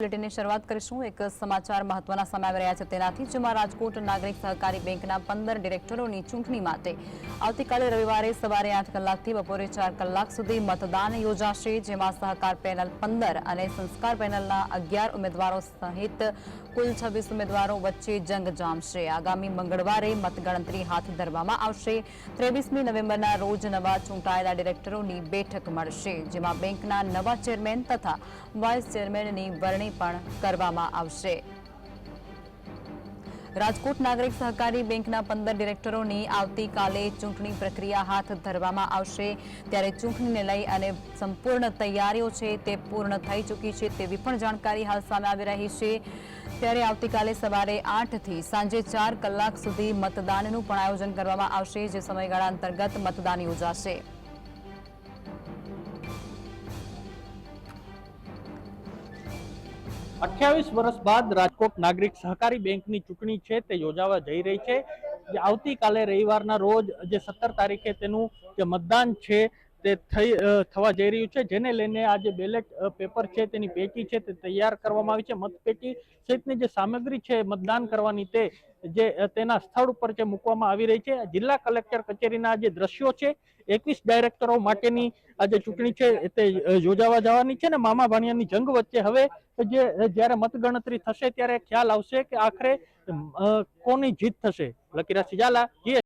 બુલેટિનની શરૂઆત કરીશું. એક સમાચાર મહત્વના સામે રહ્યા છે તેનાથી, જેમાં રાજકોટ નાગરિક સહકારી બેંકના પંદર ડિરેક્ટરોની ચૂંટણી માટે. આવતીકાલે રવિવારે સવારે આઠ કલાકથી બપોરે ચાર કલાક સુધી મતદાન યોજાશે, જેમાં સહકાર પેનલ પંદર અને સંસ્કાર પેનલના અગિયાર ઉમેદવારો સહિત કુલ છવ્વીસ ઉમેદવારો વચ્ચે જંગ જામશે. આગામી મંગળવારે મતગણતરી હાથ ધરવામાં આવશે. ત્રેવીસમી નવેમ્બરના રોજ નવા ચૂંટાયેલા ડિરેક્ટરોની બેઠક મળશે, જેમાં બેંકના નવા ચેરમેન તથા વાઇસ ચેરમેનની વરણી પણ કરવામાં આવશે. રાજકોટ નાગરિક સહકારી બેંકના પંદર ડિરેક્ટરોની આવતીકાલે ચૂંટણી પ્રક્રિયા હાથ ધરવામાં આવશે. ત્યારે ચૂંટણીને લઈ અને સંપૂર્ણ તૈયારીઓ છે તે પૂર્ણ થઈ ચૂકી છે તેવી પણ જાણકારી હાલ સામે આવી રહી છે. ત્યારે આવતીકાલે સવારે આઠથી સાંજે ચાર કલાક સુધી મતદાનનું પણ આયોજન કરવામાં આવશે, જે સમયગાળા અંતર્ગત મતદાન યોજાશે. અઠ્યાવીસ વર્ષ બાદ રાજકોટ નાગરિક સહકારી બેંકની ચૂંટણી છે તે યોજાવા જઈ રહી છે. આવતીકાલે રવિવારના રોજ, જે સત્તર તારીખે તેનું જે મતદાન છે તે થઈ થવા જઈ રહ્યું છે. જેને લઈને આ જે બેલેટ પેપર છે તેની પેટી છે તે તૈયાર કરવામાં આવી છે. મતપેટી સહિતની જે સામગ્રી છે મતદાન કરવાની તે જે તેના સ્થળ ઉપર જે મૂકવામાં આવી રહી છે. જિલ્લા કલેક્ટર કચેરીના જે દ્રશ્યો છે, એકવીસ ડાયરેક્ટરો માટેની આ જે ચૂંટણી છે, તે યોજાવા જવાની છે ને મામા ભાણિયાની જંગ વચ્ચે હવે જે જ્યારે મતગણતરી થશે ત્યારે ખ્યાલ આવશે કે આખરે કોની જીત થશે. લકીરા સિજાલા જી